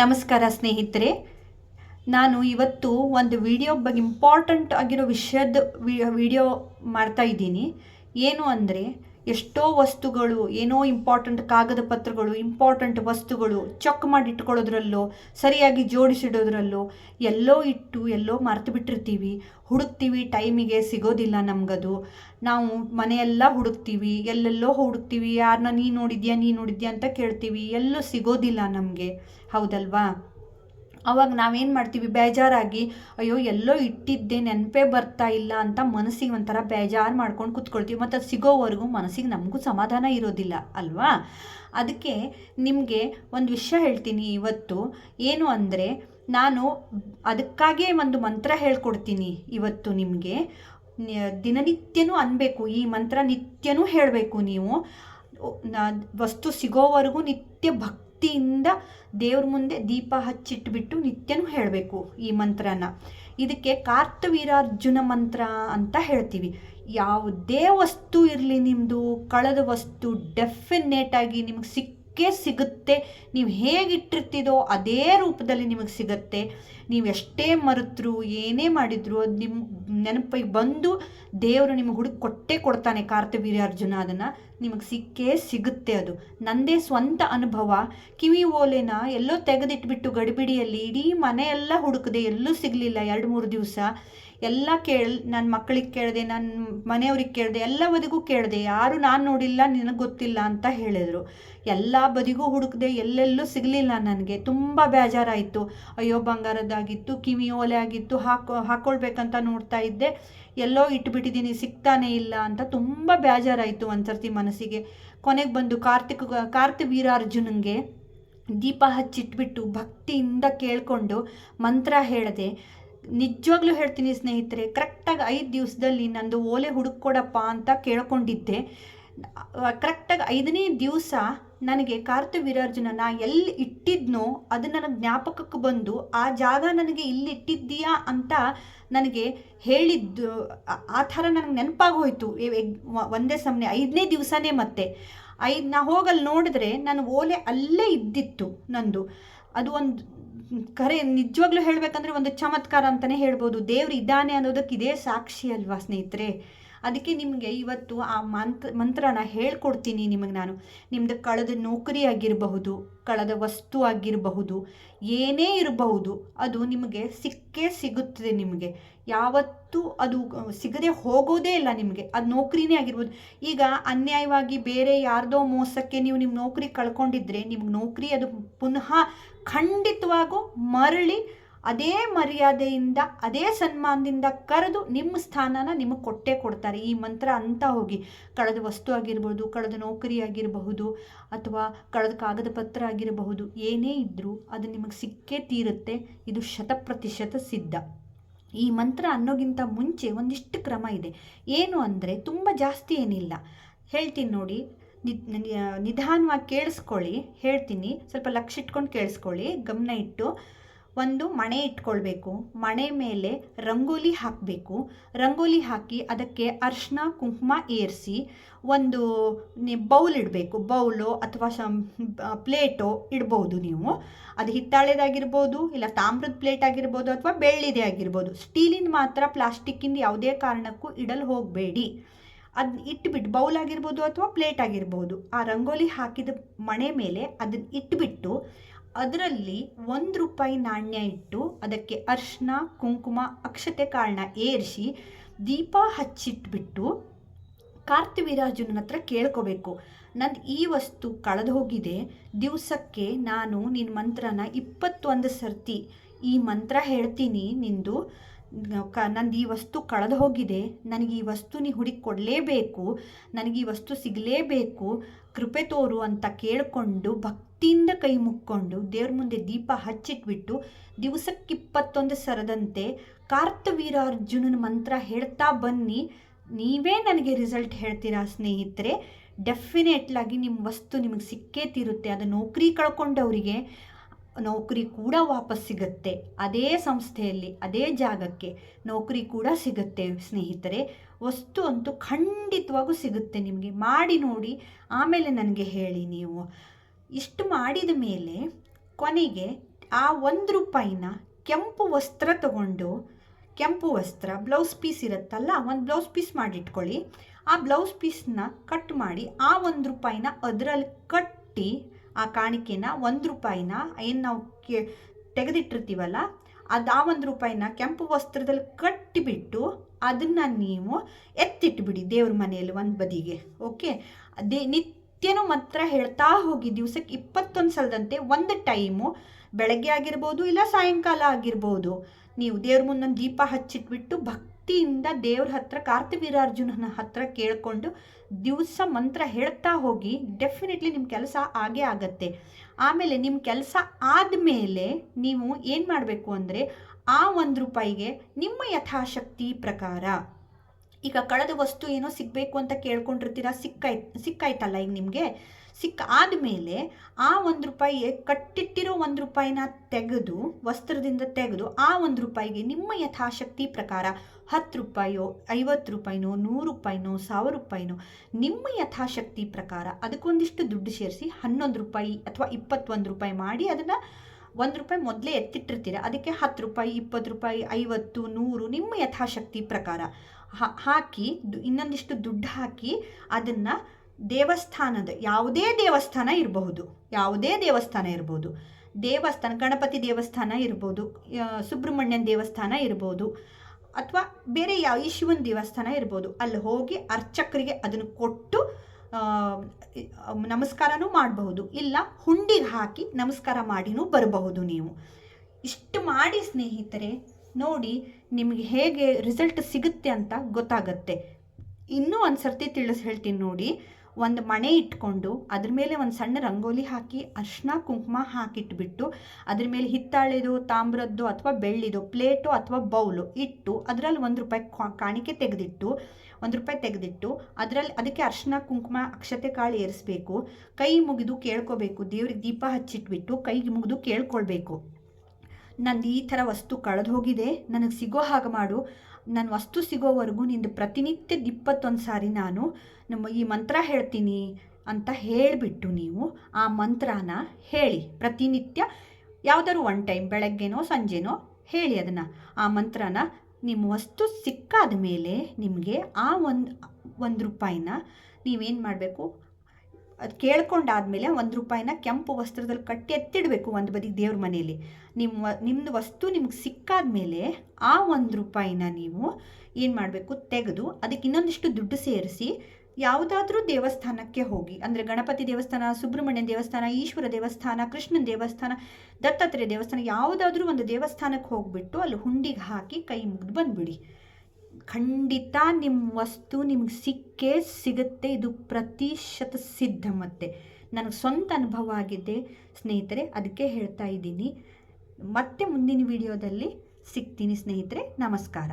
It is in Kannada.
ನಮಸ್ಕಾರ ಸ್ನೇಹಿತರೆ. ನಾನು ಇವತ್ತು ಒಂದು ವಿಡಿಯೋ ಬಗ್ಗೆ ಇಂಪಾರ್ಟೆಂಟ್ ಆಗಿರೋ ವಿಷಯದ ವಿಡಿಯೋ ಮಾಡ್ತಾ ಇದ್ದೀನಿ. ಏನು ಅಂದರೆ ಎಷ್ಟೋ ವಸ್ತುಗಳು, ಏನೋ ಇಂಪಾರ್ಟೆಂಟ್ ಕಾಗದ ಪತ್ರಗಳು ಇಂಪಾರ್ಟೆಂಟ್ ವಸ್ತುಗಳು ಚೆಕ್ ಮಾಡಿ ಇಟ್ಕೊಳ್ಳೋದ್ರಲ್ಲೋ ಸರಿಯಾಗಿ ಜೋಡಿಸಿಡೋದ್ರಲ್ಲೋ, ಎಲ್ಲೋ ಇಟ್ಟು, ಎಲ್ಲೋ ಮರೆತು ಬಿಟ್ಟಿರ್ತೀವಿ. ಹುಡುಕ್ತೀವಿ, ಟೈಮಿಗೆ ಸಿಗೋದಿಲ್ಲ ನಮಗದು. ನಾವು ಮನೆಯೆಲ್ಲ ಹುಡುಕ್ತೀವಿ, ಎಲ್ಲೆಲ್ಲೋ ಹುಡುಕ್ತೀವಿ ಯಾರನ್ನ ನೀ ನೋಡಿದ್ಯಾ ನೀ ನೋಡಿದ್ಯಾ ಅಂತ ಕೇಳ್ತೀವಿ, ಎಲ್ಲೂ ಸಿಗೋದಿಲ್ಲ ನಮಗೆ. ಹೌದಲ್ವಾ? ಅವಾಗ ನಾವೇನು ಮಾಡ್ತೀವಿ? ಬೇಜಾರಾಗಿ, ಅಯ್ಯೋ, ಎಲ್ಲೋ ಇಟ್ಟಿದ್ದೆ, ನೆನಪೇ ಬರ್ತಾ ಇಲ್ಲ ಅಂತ ಮನಸ್ಸಿಗೆ ಒಂಥರ ಬೇಜಾರು ಮಾಡ್ಕೊಂಡು ಕೂತ್ಕೊಳ್ತೀವಿ. ಮತ್ತು ಅದು ಸಿಗೋವರೆಗೂ ಮನಸ್ಸಿಗೆ ನಮಗೂ ಸಮಾಧಾನ ಇರೋದಿಲ್ಲ, ಅಲ್ವಾ? ಅದಕ್ಕೆ ನಿಮಗೆ ಒಂದು ವಿಷಯ ಹೇಳ್ತೀನಿ ಇವತ್ತು. ಏನು ಅಂದರೆ, ನಾನು ಅದಕ್ಕಾಗೇ ಒಂದು ಮಂತ್ರ ಹೇಳ್ಕೊಡ್ತೀನಿ ಇವತ್ತು ನಿಮಗೆ. ದಿನನಿತ್ಯನೂ ಅನ್ಬೇಕು, ಈ ಮಂತ್ರ ನಿತ್ಯನೂ ಹೇಳಬೇಕು ನೀವು. ವಸ್ತು ಸಿಗೋವರೆಗೂ ನಿತ್ಯ ಭಕ್ತಿಯಿಂದ ದೇವ್ರ ಮುಂದೆ ದೀಪ ಹಚ್ಚಿಟ್ಬಿಟ್ಟು ನಿತ್ಯನೂ ಹೇಳಬೇಕು ಈ ಮಂತ್ರನ. ಇದಕ್ಕೆ ಕಾರ್ತವೀರಾರ್ಜುನ ಮಂತ್ರ ಅಂತ ಹೇಳ್ತೀವಿ. ಯಾವುದೇ ವಸ್ತು ಇರಲಿ ನಿಮ್ಮದು ಕಳೆದ ವಸ್ತು ಡೆಫಿನೇಟಾಗಿ ನಿಮಗೆ ಸಿಕ್ಕೇ ಸಿಗುತ್ತೆ. ನೀವು ಹೇಗಿಟ್ಟಿರ್ತಿದೋ ಅದೇ ರೂಪದಲ್ಲಿ ನಿಮಗೆ ಸಿಗುತ್ತೆ. ನೀವು ಎಷ್ಟೇ ಮರೆತರು, ಏನೇ ಮಾಡಿದ್ರು ಅದು ನಿಮ್ಮ ನೆನಪಿಗೆ ಬಂದು ದೇವರು ನಿಮಗೆ ಹುಡುಕಿ ಕೊಟ್ಟೇ ಕೊಡ್ತಾನೆ ಕಾರ್ತವೀರ್ಯಾರ್ಜುನ ಅದನ್ನು. ನಿಮಗೆ ಸಿಕ್ಕೇ ಸಿಗುತ್ತೆ ಅದು. ನಂದೇ ಸ್ವಂತ ಅನುಭವ. ಕಿವಿ ಓಲೆನ ಎಲ್ಲೋ ತೆಗೆದಿಟ್ಬಿಟ್ಟು ಗಡಿಬಿಡಿಯಲ್ಲಿ ಇಡೀ ಮನೆಯೆಲ್ಲ ಹುಡುಕಿದೆ ಎಲ್ಲೂ ಸಿಗಲಿಲ್ಲ ಎರಡು ಮೂರು ದಿವಸ. ಎಲ್ಲ ಕೇಳಿ ನನ್ನ ಮಕ್ಕಳಿಗೆ ಕೇಳಿದೆ ನನ್ನ ಮನೆಯವ್ರಿಗೆ ಕೇಳಿದೆ ಎಲ್ಲ ಬದಿಗೂ ಕೇಳಿದೆ, ಯಾರು ನಾನು ನೋಡಿಲ್ಲ, ನಿನಗೆ ಗೊತ್ತಿಲ್ಲ ಅಂತ ಹೇಳಿದರು. ಎಲ್ಲ ಬದಿಗೂ ಹುಡುಕಿದೆ ಎಲ್ಲೆಲ್ಲೂ ಸಿಗಲಿಲ್ಲ ನನಗೆ. ತುಂಬ ಬೇಜಾರಾಯಿತು. ಅಯ್ಯೋ ಬಂಗಾರದ್ದಾಗಿತ್ತು ಕಿವಿ ಓಲೆ ಆಗಿತ್ತು, ಹಾಕೋ ಹಾಕ್ಕೊಳ್ಬೇಕಂತ ನೋಡ್ತಾ ಇದ್ದೆ. ಎಲ್ಲೋ ಇಟ್ಬಿಟ್ಟಿದ್ದೀನಿ, ಸಿಗ್ತಾನೆ ಇಲ್ಲ ಅಂತ ತುಂಬ ಬೇಜಾರಾಯಿತು ಒಂದ್ಸರ್ತಿ ಮನಸ್ಸಿಗೆ. ಕೊನೆಗೆ ಬಂದು ಕಾರ್ತಿಕ್ ಕಾರ್ತಿವೀರಾರ್ಜುನಂಗೆ ದೀಪ ಹಚ್ಚಿಟ್ಬಿಟ್ಟು ಭಕ್ತಿಯಿಂದ ಕೇಳಿಕೊಂಡು ಮಂತ್ರ ಹೇಳಿದೆ, ನಿಜವಾಗ್ಲೂ ಹೇಳ್ತೀನಿ ಸ್ನೇಹಿತರೆ, ಕರೆಕ್ಟಾಗಿ ಐದು ದಿವಸದಲ್ಲಿ ನಂದು ಓಲೆ ಹುಡುಕೊಡಪ್ಪ ಅಂತ ಕೇಳ್ಕೊಂಡಿದ್ದೆ. ಕರೆಕ್ಟಾಗಿ ಐದನೇ ದಿವಸ ನನಗೆ ಕಾರ್ತವೀರಾರ್ಜುನ ನಾ ಎಲ್ಲಿ ಇಟ್ಟಿದ್ನೋ ಅದು ನನಗೆ ಜ್ಞಾಪಕಕ್ಕೆ ಬಂದು ಆ ಜಾಗ ನನಗೆ ಇಲ್ಲಿ ಇಟ್ಟಿದ್ದೀಯಾ ಅಂತ ನನಗೆ ಹೇಳಿದ್ದು, ಆ- ಥರ ನನಗೆ ನೆನಪಾಗೋಯ್ತು. ಒಂದೇ ಸಮನೆ, ಐದನೇ ದಿವಸನೇ ಮತ್ತೆ. ಐದು, ನಾ ಹೋಗಲ್ಲಿ ನೋಡಿದ್ರೆ ನನ್ನ ಓಲೆ ಅಲ್ಲೇ ಇದ್ದಿತ್ತು ನಂದು. ಅದು ಒಂದು ಖರೆ ನಿಜವಾಗ್ಲೂ ಹೇಳಬೇಕಂದ್ರೆ ಒಂದು ಚಮತ್ಕಾರ ಅಂತಲೇ ಹೇಳ್ಬೋದು. ದೇವ್ರು ಇದ್ದಾನೆ ಅನ್ನೋದಕ್ಕೆ ಇದೇ ಸಾಕ್ಷಿ ಅಲ್ವಾ ಸ್ನೇಹಿತರೆ? ಅದಕ್ಕೆ ನಿಮಗೆ ಇವತ್ತು ಆ ಮಂತ್ರ ಮಂತ್ರನ ಹೇಳ್ಕೊಡ್ತೀನಿ ನಿಮಗೆ ನಾನು. ನಿಮ್ಮದು ಕಳೆದ ನೌಕರಿ ಆಗಿರಬಹುದು, ಕಳೆದ ವಸ್ತು ಆಗಿರಬಹುದು, ಏನೇ ಇರಬಹುದು, ಅದು ನಿಮಗೆ ಸಿಕ್ಕೇ ಸಿಗುತ್ತದೆ ನಿಮಗೆ. ಯಾವತ್ತೂ ಅದು ಸಿಗದೆ ಹೋಗೋದೇ ಇಲ್ಲ ನಿಮಗೆ. ಅದು ನೌಕರಿನೇ ಆಗಿರ್ಬೋದು. ಈಗ ಅನ್ಯಾಯವಾಗಿ ಬೇರೆ ಯಾರ್ದೋ ಮೋಸಕ್ಕೆ ನೀವು ನಿಮ್ಮ ನೌಕರಿ ಕಳ್ಕೊಂಡಿದ್ರೆ, ನಿಮ್ಗೆ ನೌಕರಿ ಅದು ಪುನಃ ಖಂಡಿತವಾಗೂ ಮರಳಿ ಅದೇ ಮರ್ಯಾದೆಯಿಂದ, ಅದೇ ಸನ್ಮಾನದಿಂದ ಕರೆದು ನಿಮ್ಮ ಸ್ಥಾನನ ನಿಮಗೆ ಕೊಟ್ಟೇ ಕೊಡ್ತಾರೆ. ಈ ಮಂತ್ರ ಅಂತ ಹೋಗಿ ಕಳೆದ ವಸ್ತು ಆಗಿರ್ಬೋದು, ಕಳೆದ ನೌಕರಿ ಆಗಿರಬಹುದು, ಅಥವಾ ಕಳೆದ ಕಾಗದ ಪತ್ರ ಆಗಿರಬಹುದು, ಏನೇ ಇದ್ದರೂ ಅದು ನಿಮಗೆ ಸಿಕ್ಕೇ ತೀರುತ್ತೆ. ಇದು ಶತಪ್ರತಿಶತ ಸಿದ್ಧ. ಈ ಮಂತ್ರ ಅನ್ನೋಗಿಂತ ಮುಂಚೆ ಒಂದಿಷ್ಟು ಕ್ರಮ ಇದೆ. ಏನು ಅಂದರೆ ತುಂಬ ಜಾಸ್ತಿ ಏನಿಲ್ಲ. ಹೇಳ್ತೀನಿ ನೋಡಿ. ನಿಧಾನವಾಗಿ ಕೇಳಿಸ್ಕೊಳ್ಳಿ. ಹೇಳ್ತೀನಿ. ಸ್ವಲ್ಪ ಲಕ್ಷ ಇಟ್ಕೊಂಡು ಕೇಳಿಸ್ಕೊಳ್ಳಿ. ಗಮನ ಇಟ್ಟು. ಒಂದು ಮಣೆ ಇಟ್ಕೊಳ್ಬೇಕು. ಮಣೆ ಮೇಲೆ ರಂಗೋಲಿ ಹಾಕಬೇಕು. ರಂಗೋಲಿ ಹಾಕಿ ಅದಕ್ಕೆ ಅರ್ಶಿನ ಕುಂಕುಮ ಏರಿಸಿ ಒಂದು ಬೌಲ್ ಇಡಬೇಕು. ಬೌಲು ಅಥವಾ ಸಂ ಪ್ಲೇಟೋ ಇಡ್ಬೋದು ನೀವು. ಅದು ಹಿತ್ತಾಳೆದಾಗಿರ್ಬೋದು, ಇಲ್ಲ ತಾಮ್ರದ ಪ್ಲೇಟ್ ಆಗಿರ್ಬೋದು ಅಥವಾ ಬೆಳ್ಳಿದೆ ಆಗಿರ್ಬೋದು. ಸ್ಟೀಲಿಂದ ಮಾತ್ರ ಪ್ಲಾಸ್ಟಿಕ್ಕಿಂದ ಯಾವುದೇ ಕಾರಣಕ್ಕೂ ಇಡಲು ಹೋಗಬೇಡಿ. ಅದನ್ನ ಇಟ್ಬಿಟ್ಟು ಬೌಲ್ ಆಗಿರ್ಬೋದು ಅಥವಾ ಪ್ಲೇಟ್ ಆಗಿರ್ಬೋದು. ಆ ರಂಗೋಲಿ ಹಾಕಿದ ಮಣೆ ಮೇಲೆ ಅದನ್ನ ಇಟ್ಬಿಟ್ಟು ಅದರಲ್ಲಿ ಒಂದು ರೂಪಾಯಿ ನಾಣ್ಯ ಇಟ್ಟು ಅದಕ್ಕೆ ಅರ್ಶಿನ ಕುಂಕುಮ, ಅಕ್ಷತೆ ಕಾಳನ್ನ ಏರಿಸಿ ದೀಪ ಹಚ್ಚಿಟ್ಬಿಟ್ಟು ಕಾರ್ತಿವೀರಾಜುನ ಹತ್ರ ಕೇಳ್ಕೋಬೇಕು. ನಂದು ಈ ವಸ್ತು ಕಳೆದು ಹೋಗಿದೆ. ದಿವಸಕ್ಕೆ ನಾನು ನಿನ್ನ ಮಂತ್ರನ ಇಪ್ಪತ್ತೊಂದು ಸರ್ತಿ ಈ ಮಂತ್ರ ಹೇಳ್ತೀನಿ ನಿಂದು. ಕ ನಂದು ಈ ವಸ್ತು ಕಳೆದು ಹೋಗಿದೆ, ನನಗೆ ಈ ವಸ್ತು ನೀ ಹುಡುಕಿ ಕೊಡಲೇಬೇಕು, ನನಗೆ ಈ ವಸ್ತು ಸಿಗಲೇಬೇಕು, ಕೃಪೆ ತೋರು ಅಂತ ಕೇಳಿಕೊಂಡು ಭಕ್ತಿಯಿಂದ ಕೈ ಮುಕ್ಕೊಂಡು ದೇವ್ರ ಮುಂದೆ ದೀಪ ಹಚ್ಚಿಟ್ಬಿಟ್ಟು ದಿವಸಕ್ಕೆ ಇಪ್ಪತ್ತೊಂದು ಸರದಂತೆ ಕಾರ್ತವೀರಾರ್ಜುನನ ಮಂತ್ರ ಹೇಳ್ತಾ ಬನ್ನಿ. ನೀವೇ ನನಗೆ ರಿಸಲ್ಟ್ ಹೇಳ್ತೀರಾ ಸ್ನೇಹಿತರೆ? ಡೆಫಿನೆಟ್ಲಾಗಿ ನಿಮ್ಮ ವಸ್ತು ನಿಮಗೆ ಸಿಕ್ಕೇ ತೀರುತ್ತೆ. ಅದು ನೌಕರಿ ಕಳ್ಕೊಂಡವರಿಗೆ. ನೌಕರಿ ಕೂಡ ವಾಪಸ್ ಸಿಗುತ್ತೆ. ಅದೇ ಸಂಸ್ಥೆಯಲ್ಲಿ, ಅದೇ ಜಾಗಕ್ಕೆ ನೌಕರಿ ಕೂಡ ಸಿಗುತ್ತೆ ಸ್ನೇಹಿತರೆ. ವಸ್ತು ಅಂತೂ ಖಂಡಿತವಾಗೂ ಸಿಗುತ್ತೆ ನಿಮಗೆ. ಮಾಡಿ ನೋಡಿ, ಆಮೇಲೆ ನನಗೆ ಹೇಳಿ ನೀವು. ಇಷ್ಟು ಮಾಡಿದ ಮೇಲೆ ಕೊನೆಗೆ ಆ ಒಂದು ರೂಪಾಯಿನ ಕೆಂಪು ವಸ್ತ್ರ ತಗೊಂಡು, ಕೆಂಪು ವಸ್ತ್ರ, ಬ್ಲೌಸ್ ಪೀಸ್ ಇರುತ್ತಲ್ಲ, ಒಂದು ಬ್ಲೌಸ್ ಪೀಸ್ ಮಾಡಿಟ್ಕೊಳ್ಳಿ. ಆ ಬ್ಲೌಸ್ ಪೀಸ್ನ ಕಟ್ ಮಾಡಿ, ಆ ಒಂದು ರೂಪಾಯಿನ ಅದರಲ್ಲಿ ಕಟ್ಟಿ ಆ ಕಾಣಿಕೆನ ಒಂದು ರೂಪಾಯಿನ ಏನು ನಾವು ಕೆ, ತೆಗೆದಿಟ್ಟಿರ್ತೀವಲ್ಲ, ಅದು ಆ ಒಂದು ರೂಪಾಯಿನ ಕೆಂಪು ವಸ್ತ್ರದಲ್ಲಿ ಕಟ್ಟಿಬಿಟ್ಟು ಅದನ್ನು ನೀವು ಎತ್ತಿಟ್ಬಿಡಿ ದೇವ್ರ ಮನೆಯಲ್ಲಿ ಒಂದು ಬದಿಗೆ, ಓಕೆ? ಅದೇ ನಿತ್ಯನೂ ಮಾತ್ರ ಹೇಳ್ತಾ ಹೋಗಿ ದಿವಸಕ್ಕೆ ಇಪ್ಪತ್ತೊಂದು ಸಲದಂತೆ ಒಂದು ಟೈಮು ಬೆಳಗ್ಗೆ ಆಗಿರ್ಬೋದು ಇಲ್ಲ ಸಾಯಂಕಾಲ ಆಗಿರ್ಬೋದು, ನೀವು ದೇವ್ರ ಮುಂದೊಂದು ದೀಪ ಹಚ್ಚಿಟ್ಬಿಟ್ಟು ಭಕ್ತಿಯಿಂದ ದೇವ್ರ ಹತ್ರ, ಕಾರ್ತಿವೀರಾರ್ಜುನನ ಹತ್ರ ಕೇಳಿಕೊಂಡು ದಿವಸ ಮಂತ್ರ ಹೇಳ್ತಾ ಹೋಗಿ ಡೆಫಿನೆಟ್ಲಿ ನಿಮ್ಮ ಕೆಲಸ ಆಗೇ ಆಗತ್ತೆ. ಆಮೇಲೆ ನಿಮ್ಮ ಕೆಲಸ ಆದಮೇಲೆ ನೀವು ಏನು ಮಾಡಬೇಕು ಅಂದರೆ ಆ ಒಂದು ರೂಪಾಯಿಗೆ ನಿಮ್ಮ ಯಥಾಶಕ್ತಿ ಪ್ರಕಾರ, ಈಗ ಕಳೆದ ವಸ್ತು ಏನೋ ಸಿಗಬೇಕು ಅಂತ ಕೇಳ್ಕೊಂಡಿರ್ತೀರಾ, ಸಿಕ್ಕಾಯ್, ಸಿಕ್ಕಾಯ್ತಲ್ಲ ಈಗ ನಿಮಗೆ? ಸಿಕ್ಕ ಮೇಲೆ ಆ ಒಂದು ರೂಪಾಯಿ ಕಟ್ಟಿಟ್ಟಿರೋ ಒಂದು ರೂಪಾಯಿನ ತೆಗೆದು, ವಸ್ತ್ರದಿಂದ ತೆಗೆದು ಆ ಒಂದು ರೂಪಾಯಿಗೆ ನಿಮ್ಮ ಯಥಾಶಕ್ತಿ ಪ್ರಕಾರ ಹತ್ತು ರೂಪಾಯೋ, ಐವತ್ತು ರೂಪಾಯಿನೋ, ನೂರು ರೂಪಾಯಿನೋ, ಸಾವಿರ ರೂಪಾಯಿನೋ, ನಿಮ್ಮ ಯಥಾಶಕ್ತಿ ಪ್ರಕಾರ ಅದಕ್ಕೊಂದಿಷ್ಟು ದುಡ್ಡು ಸೇರಿಸಿ ಹನ್ನೊಂದು ರೂಪಾಯಿ ಅಥವಾ ಇಪ್ಪತ್ತೊಂದು ರೂಪಾಯಿ ಮಾಡಿ ಅದನ್ನು ಒಂದು ರೂಪಾಯಿ ಮೊದಲೇ ಎತ್ತಿಟ್ಟಿರ್ತೀರ. ಅದಕ್ಕೆ ಹತ್ತು ರೂಪಾಯಿ, ಇಪ್ಪತ್ತು ರೂಪಾಯಿ, ಐವತ್ತು, ನೂರು ನಿಮ್ಮ ಯಥಾಶಕ್ತಿ ಪ್ರಕಾರ ಹಾಕಿ ಇನ್ನೊಂದಿಷ್ಟು ದುಡ್ಡು ಹಾಕಿ ಅದನ್ನು ದೇವಸ್ಥಾನದ, ಯಾವುದೇ ದೇವಸ್ಥಾನ ಇರಬಹುದು, ಯಾವುದೇ ದೇವಸ್ಥಾನ ಇರ್ಬೋದು. ದೇವಸ್ಥಾನ, ಗಣಪತಿ ದೇವಸ್ಥಾನ ಇರ್ಬೋದು ಸುಬ್ರಹ್ಮಣ್ಯನ ದೇವಸ್ಥಾನ ಇರ್ಬೋದು, ಅಥವಾ ಬೇರೆ ಯಾವ, ಈ ದೇವಸ್ಥಾನ ಇರ್ಬೋದು. ಅಲ್ಲಿ ಹೋಗಿ ಅರ್ಚಕರಿಗೆ ಅದನ್ನು ಕೊಟ್ಟು ನಮಸ್ಕಾರನೂ ಮಾಡಬಹುದು. ಇಲ್ಲ, ಹುಂಡಿಗೆ ಹಾಕಿ ನಮಸ್ಕಾರ ಮಾಡಿನೂ ಬರಬಹುದು ನೀವು. ಇಷ್ಟು ಮಾಡಿ ಸ್ನೇಹಿತರೆ, ನೋಡಿ ನಿಮಗೆ ಹೇಗೆ ರಿಸಲ್ಟ್ ಸಿಗುತ್ತೆ ಅಂತ ಗೊತ್ತಾಗತ್ತೆ. ಇನ್ನೂ ಒಂದು ಸರ್ತಿ ತಿಳಿಸ್, ಹೇಳ್ತೀನಿ ನೋಡಿ. ಒಂದು ಮಣೆ ಇಟ್ಕೊಂಡು ಅದ್ರ ಮೇಲೆ ಒಂದು ಸಣ್ಣ ರಂಗೋಲಿ ಹಾಕಿ ಅರ್ಶಿನ ಕುಂಕುಮ ಹಾಕಿಟ್ಬಿಟ್ಟು ಅದ್ರ ಮೇಲೆ ಹಿತ್ತಾಳೆದು, ತಾಮ್ರದ್ದು ಅಥವಾ ಬೆಳ್ಳಿದು, ಪ್ಲೇಟು ಅಥವಾ ಬೌಲು ಇಟ್ಟು ಅದರಲ್ಲಿ ಒಂದು ರೂಪಾಯಿ ಕಾಣಿಕೆ ತೆಗೆದಿಟ್ಟು, ಒಂದು ರೂಪಾಯಿ ತೆಗೆದಿಟ್ಟು ಅದರಲ್ಲಿ ಅದಕ್ಕೆ ಅರ್ಶಿನ ಕುಂಕುಮ ಅಕ್ಷತೆ ಕಾಳು ಏರಿಸ್ಬೇಕು. ಕೈ ಮುಗಿದು ಕೇಳ್ಕೋಬೇಕು. ದೇವ್ರಿಗೆ ದೀಪ ಹಚ್ಚಿಟ್ಬಿಟ್ಟು ಕೈಗೆ ಮುಗಿದು ಕೇಳ್ಕೊಳ್ಬೇಕು. ನಂದು ಈ ಥರ ವಸ್ತು ಕಳೆದು ಹೋಗಿದೆ, ನನಗೆ ಸಿಗೋ ಹಾಗೆ ಮಾಡು. ನನ್ನ ವಸ್ತು ಸಿಗೋವರೆಗೂ ನಿಂದು ಪ್ರತಿನಿತ್ಯದ ಇಪ್ಪತ್ತೊಂದು ಸಾರಿ ನಾನು ನಮ್ಮ ಈ ಮಂತ್ರ ಹೇಳ್ತೀನಿ ಅಂತ ಹೇಳಿಬಿಟ್ಟು ನೀವು ಆ ಮಂತ್ರನ ಹೇಳಿ. ಪ್ರತಿನಿತ್ಯ ಯಾವುದಾದ್ರು ಒನ್ ಟೈಮ್ ಬೆಳಗ್ಗೆನೋ, ಸಂಜೆನೋ ಹೇಳಿ ಅದನ್ನು. ಆ ಮಂತ್ರನ ನಿಮ್ಮ ವಸ್ತು ಸಿಕ್ಕಾದ ಮೇಲೆ ನಿಮಗೆ ಆ ಒಂದು ಒಂದು ರೂಪಾಯಿನ ನೀವೇನು ಮಾಡಬೇಕು? ಅದು ಕೇಳ್ಕೊಂಡಾದ್ಮೇಲೆ ಒಂದು ರೂಪಾಯಿನ ಕೆಂಪು ವಸ್ತ್ರದಲ್ಲಿ ಕಟ್ಟಿ ಎತ್ತಿಡಬೇಕು ಒಂದು ಬದಿ ದೇವ್ರ ಮನೆಯಲ್ಲಿ ನಿಮ್ಮ ನಿಮ್ಮದು ವಸ್ತು ನಿಮ್ಗೆ ಸಿಕ್ಕಾದ ಮೇಲೆ ಆ ಒಂದು ರೂಪಾಯಿನ ನೀವು ಏನು ಮಾಡಬೇಕು? ತೆಗೆದು ಅದಕ್ಕೆ ಇನ್ನೊಂದಿಷ್ಟು ದುಡ್ಡು ಸೇರಿಸಿ ಯಾವುದಾದ್ರೂ ದೇವಸ್ಥಾನಕ್ಕೆ ಹೋಗಿ, ಅಂದರೆ ಗಣಪತಿ ದೇವಸ್ಥಾನ, ಸುಬ್ರಹ್ಮಣ್ಯ ದೇವಸ್ಥಾನ, ಈಶ್ವರ ದೇವಸ್ಥಾನ, ಕೃಷ್ಣನ ದೇವಸ್ಥಾನ, ದತ್ತಾತ್ರೇಯ ದೇವಸ್ಥಾನ, ಯಾವುದಾದ್ರೂ ಒಂದು ದೇವಸ್ಥಾನಕ್ಕೆ ಹೋಗಿಬಿಟ್ಟು ಅಲ್ಲಿ ಹುಂಡಿಗೆ ಹಾಕಿ ಕೈ ಮುಗಿದು ಬಂದುಬಿಡಿ. ಖಂಡಿತ ನಿಮ್ಮ ವಸ್ತು ನಿಮ್ಗೆ ಸಿಕ್ಕೇ ಸಿಗುತ್ತೆ, ಇದು ಪ್ರತಿಶತ ಸಿದ್ಧ ಮತ್ತೆ. ನನಗೆ ಸ್ವಂತ ಅನುಭವ ಆಗಿದೆ ಸ್ನೇಹಿತರೆ ಅದಕ್ಕೆ ಹೇಳ್ತಾ ಇದ್ದೀನಿ. ಮತ್ತೆ ಮುಂದಿನ ವಿಡಿಯೋದಲ್ಲಿ ಸಿಗ್ತೀನಿ ಸ್ನೇಹಿತರೆ, ನಮಸ್ಕಾರ.